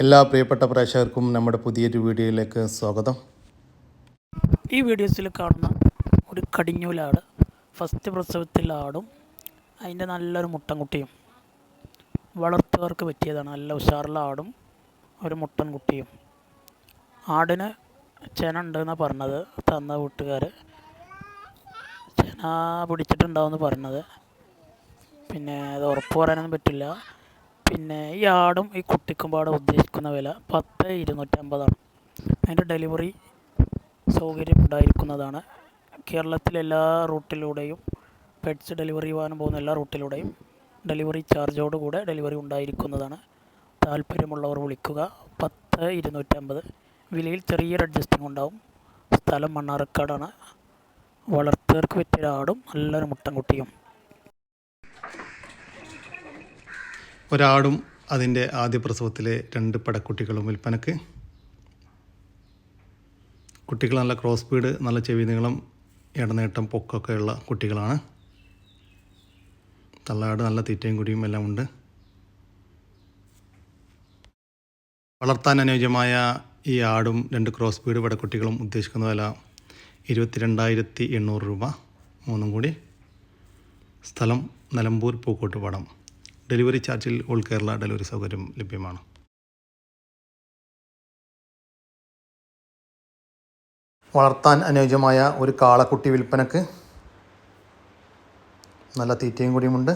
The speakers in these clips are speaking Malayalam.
എല്ലാ പ്രിയപ്പെട്ട പ്രേക്ഷകർക്കും നമ്മുടെ പുതിയൊരു വീഡിയോയിലേക്ക് സ്വാഗതം. ഈ വീഡിയോസിൽ കാണുന്ന ഒരു കടിഞ്ഞൂലാട് ഫസ്റ്റ് പ്രസവത്തിൽ ആടും അതിന്റെ നല്ലൊരു മുട്ടൻകുട്ടിയും. വളർത്തുകാർക്ക് പറ്റിയതാണ്. നല്ല ഉഷാറുള്ള ആടും ഒരു മുട്ടൻകുട്ടിയും. ആടിന് ചെന ഉണ്ടെന്നാണ് പറഞ്ഞത്. തന്ന വീട്ടുകാർ ചെന പിടിച്ചിട്ടുണ്ടാവുമെന്ന് പറഞ്ഞത്. പിന്നെ അത് ഉറപ്പ് പറയാനൊന്നും പറ്റില്ല. പിന്നെ ഈ ആടും ഈ കുട്ടിക്കും പാടെ ഉദ്ദേശിക്കുന്ന വില പത്ത് ഇരുന്നൂറ്റമ്പതാണ്. അതിന്റെ ഡെലിവറി സൗകര്യം ഉണ്ടായിരിക്കുന്നതാണ് കേരളത്തിലെ എല്ലാ റൂട്ടിലൂടെയും പെറ്റ്സ് ഡെലിവറി ചെയ്യാൻ പോകുന്ന എല്ലാ റൂട്ടിലൂടെയും ഡെലിവറി ചാർജോടുകൂടെ ഡെലിവറി ഉണ്ടായിരിക്കുന്നതാണ്. താല്പര്യമുള്ളവർ വിളിക്കുക. പത്ത് ഇരുന്നൂറ്റമ്പത്. വിലയിൽ ചെറിയൊരു അഡ്ജസ്റ്റിംഗ് ഉണ്ടാവും. സ്ഥലം മണ്ണാർക്കാടാണ്. വളർത്തുകാർക്ക് പറ്റിയ ആടും നല്ലൊരു മുട്ടൻകുട്ടിയും. ഒരാടും അതിന്റെ ആദ്യ പ്രസവത്തിലെ രണ്ട് പടക്കുട്ടികളും വിൽപ്പനക്ക്. കുട്ടികൾ നല്ല ക്രോസ് ബീഡ് നല്ല ചെവി നീളം ഇടനേട്ടം പൊക്കൊക്കെയുള്ള കുട്ടികളാണ്. തള്ളാട് നല്ല തീറ്റയും കുടിയും എല്ലാം ഉണ്ട്. വളർത്താൻ അനുയോജ്യമായ ഈ ആടും രണ്ട് ക്രോസ് ബീഡ് പടക്കുട്ടികളും ഉദ്ദേശിക്കുന്ന വില ഇരുപത്തിരണ്ടായിരത്തി എണ്ണൂറ് രൂപ. മൂന്നും കൂടി. സ്ഥലം നിലമ്പൂർ പൂക്കോട്ടുപാടം. ഡെലിവറി ചാർജിൽ ഓൾ കേരള ഡെലിവറി സൗകര്യം ലഭ്യമാണ്. വളർത്താൻ അനുയോജ്യമായ ഒരു കാളക്കുട്ടി വിൽപ്പനക്ക് നല്ല തീറ്റയും കൂടിയുമുണ്ട്.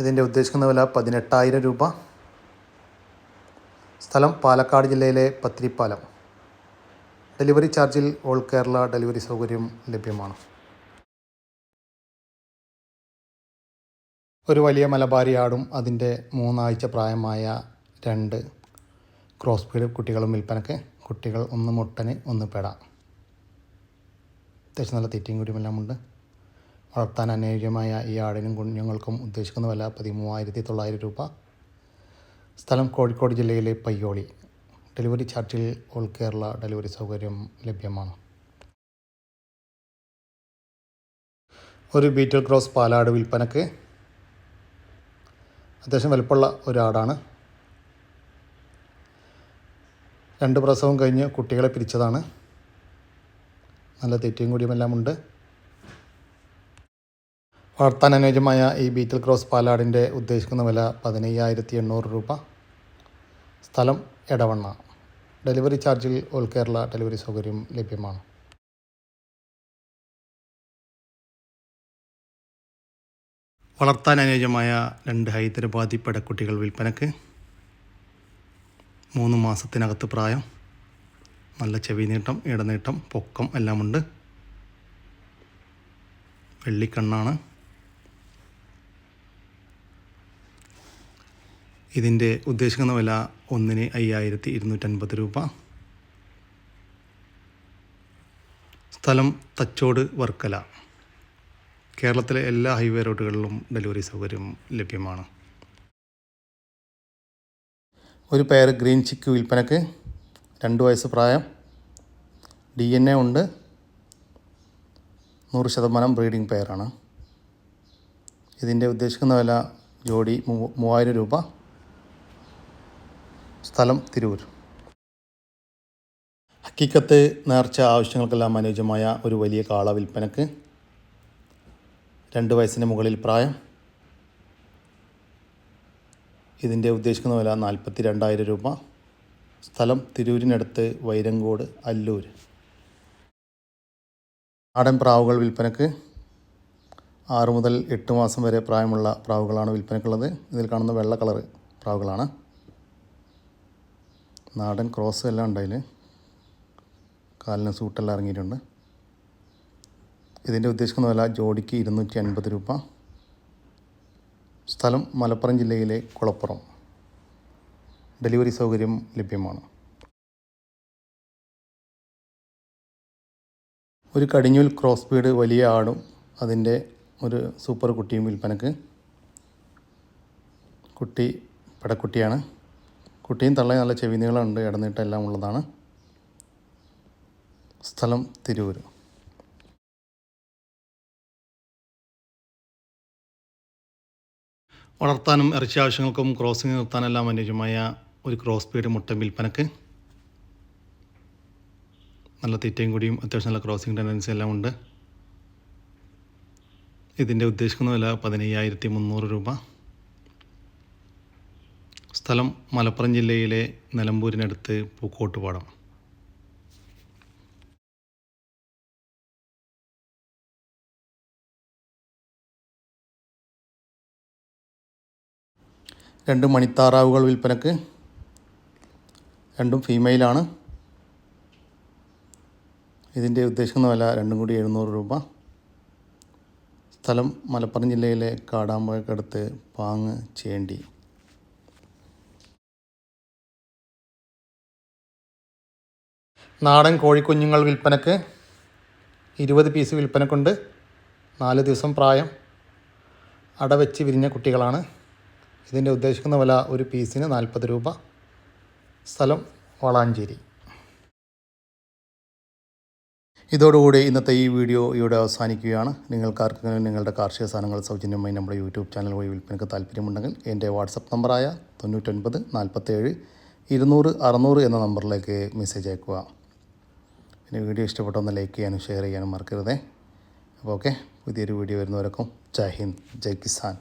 ഇതിന്റെ ഉദ്ദേശിക്കുന്ന വില പതിനെട്ടായിരം രൂപ. സ്ഥലം പാലക്കാട് ജില്ലയിലെ പത്തിരിപ്പാലം. ഡെലിവറി ചാർജിൽ ഓൾ കേരള ഡെലിവറി സൗകര്യം ലഭ്യമാണ്. ഒരു വലിയ മലബാരിയാടും അതിന്റെ മൂന്നാഴ്ച പ്രായമായ രണ്ട് ക്രോസ് ബീഡ് കുട്ടികളും വിൽപ്പനക്ക് കുട്ടികൾ ഒന്ന് മുട്ടന് ഒന്ന് പെട. അത്യാവശ്യം നല്ല തീറ്റയും കൂടിയുമെല്ലാം ഉണ്ട്. വളർത്താൻ അനുയോജ്യമായ ഈ ആടിനും കുഞ്ഞുങ്ങൾക്കും ഉദ്ദേശിക്കുന്ന വില പതിമൂവായിരത്തി തൊള്ളായിരം രൂപ. സ്ഥലം കോഴിക്കോട് ജില്ലയിലെ പയ്യോളി. ഡെലിവറി ചാർജിൽ ഓൾ കേരള ഡെലിവറി സൗകര്യം ലഭ്യമാണ്. ഒരു ബീറ്റൽ ക്രോസ് പാലാട് വിൽപ്പനക്ക് അത്യാവശ്യം വലുപ്പമുള്ള ഒരു ആടാണ് രണ്ട് പ്രസവം കഴിഞ്ഞ് കുട്ടികളെ പിരിച്ചതാണ്. നല്ല തെറ്റിയും കൂടിയുമെല്ലാം ഉണ്ട്. വളർത്താൻ അനുയോജ്യമായ ഈ ബീറ്റൽ ക്രോസ് പാലാടിന്റെ ഉദ്ദേശിക്കുന്ന വില പതിനയ്യായിരത്തി എണ്ണൂറ് രൂപ. സ്ഥലം എടവണ്ണ. ഡെലിവറി ചാർജിൽ ഓൾ കേരള ഡെലിവറി സൗകര്യം ലഭ്യമാണ്. വളർത്താൻ അനുയോജ്യമായ രണ്ട് ഹൈദരാബാദി പടക്കുട്ടികൾ വിൽപ്പനക്ക്. മൂന്ന് മാസത്തിനകത്ത് പ്രായം. നല്ല ചെവി നീട്ടം ഇടനീട്ടം പൊക്കം എല്ലാമുണ്ട്. വെള്ളിക്കണ്ണാണ്. ഇതിന്റെ ഉദ്ദേശിക്കുന്ന വില ഒന്നിന് അയ്യായിരത്തി ഇരുന്നൂറ്റൻപത് രൂപ. സ്ഥലം തച്ചോട് വർക്കല. കേരളത്തിലെ എല്ലാ ഹൈവേ റോഡുകളിലും ഡെലിവറി സൗകര്യം ലഭ്യമാണ്. ഒരു പെയർ ഗ്രീൻ ചിക്ക് വിൽപ്പനക്ക് രണ്ട് വയസ്സ് പ്രായം ഡി എൻ എ ഉണ്ട് നൂറ് ശതമാനം ബ്രീഡിംഗ് പെയറാണ്. ഇതിന്റെ ഉദ്ദേശിക്കുന്ന വില ജോഡി മൂവായിരം രൂപ. സ്ഥലം തിരൂർ. ഹക്കിക്കത്ത് നേർച്ച ആവശ്യങ്ങൾക്കെല്ലാം അനുയോജ്യമായ ഒരു വലിയ കാള വിൽപ്പനക്ക് രണ്ട് വയസ്സിന് മുകളിൽ പ്രായം. ഇതിന്റെ ഉദ്ദേശിക്കുന്ന വില നാൽപ്പത്തി രണ്ടായിരം രൂപ. സ്ഥലം തിരൂരിനടുത്ത് വൈരങ്കോട് അല്ലൂർ. നാടൻ പ്രാവുകൾ വിൽപ്പനക്ക് ആറ് മുതൽ എട്ട് മാസം വരെ പ്രായമുള്ള പ്രാവുകളാണ് വിൽപ്പനക്കുള്ളത്. ഇതിൽ കാണുന്ന വെള്ള കളറ് പ്രാവുകളാണ്. നാടൻ ക്രോസ് എല്ലാം ഉണ്ട് കാലിന് സൂട്ടെല്ലാം ഇറങ്ങിയിട്ടുണ്ട്. ഇതിന്റെ ഉദ്ദേശിക്കുന്ന വില ജോഡിക്ക് ഇരുന്നൂറ്റി അൻപത് രൂപ. സ്ഥലം മലപ്പുറം ജില്ലയിലെ കുളപ്പുറം. ഡെലിവറി സൗകര്യം ലഭ്യമാണ്. ഒരു കടിഞ്ഞൂൽ ക്രോസ് ബീഡ് വലിയ ആടും അതിന്റെ ഒരു സൂപ്പർ കുട്ടിയും വിൽപ്പനക്ക്. കുട്ടി പടക്കുട്ടിയാണ്. കുട്ടിയും തള്ളയും നല്ല ചെവി നീളമുണ്ട് എല്ലാം ഉള്ളതാണ്. സ്ഥലം തിരൂർ വളർത്താനും ഇറച്ചി ആവശ്യങ്ങൾക്കും ക്രോസിംഗ് നിർത്താനെല്ലാം അനുയോജ്യമായ ഒരു ക്രോസ് പീഡ് മുട്ട വിൽപ്പനക്ക് നല്ല തീറ്റയും കൂടിയും അത്യാവശ്യം നല്ല ക്രോസിംഗ് ടെൻഡൻസി എല്ലാം ഉണ്ട്. ഇതിന്റെ ഉദ്ദേശിക്കുന്ന വില പതിനയ്യായിരത്തി മുന്നൂറ് രൂപ. സ്ഥലം മലപ്പുറം ജില്ലയിലെ നിലമ്പൂരിനടുത്ത് പൂക്കോട്ടുപാടം. രണ്ട് മണിത്താറാവുകൾ വിൽപ്പനക്ക്. രണ്ടും ഫീമെയിലാണ്. ഇതിന്റെ ഉദ്ദേശിക്കുന്ന വില രണ്ടും കൂടി എഴുന്നൂറ് രൂപ. സ്ഥലം മലപ്പുറം ജില്ലയിലെ കാടാമ്പഴക്കടുത്ത് പാങ്ങ് ചേണ്ടി. നാടൻ കോഴിക്കുഞ്ഞുങ്ങൾ വിൽപ്പനക്ക് ഇരുപത് പീസ് വിൽപ്പനക്കുണ്ട്. നാല് ദിവസം പ്രായം. അടവെച്ച് വിരിഞ്ഞ കുട്ടികളാണ്. ഇതിന്റെ ഉദ്ദേശിക്കുന്ന വില ഒരു പീസിന് നാൽപ്പത് രൂപ. സ്ഥലം വളാഞ്ചേരി. ഇതോടുകൂടി ഇന്നത്തെ ഈ വീഡിയോ ഇവിടെ അവസാനിക്കുകയാണ്. നിങ്ങൾക്കാർക്കെങ്കിലും നിങ്ങളുടെ കാർഷിക സാധനങ്ങൾ സൗജന്യമായി നമ്മുടെ യൂട്യൂബ് ചാനൽ വഴി വിൽപ്പനയ്ക്ക് താല്പര്യമുണ്ടെങ്കിൽ എന്റെ വാട്സപ്പ് നമ്പറായ തൊണ്ണൂറ്റൊൻപത് നാൽപ്പത്തേഴ് ഇരുന്നൂറ് അറുന്നൂറ് എന്ന നമ്പറിലേക്ക് മെസ്സേജ് അയക്കുക പിന്നെ വീഡിയോ ഇഷ്ടപ്പെട്ടൊന്ന് ലൈക്ക് ചെയ്യാനും ഷെയർ ചെയ്യാനും മറക്കരുതേ. അപ്പോൾ ഓക്കെ പുതിയൊരു വീഡിയോ വരുന്നവരൊക്കെ ജയ് ഹിന്ദ് ജയ് കിസാൻ.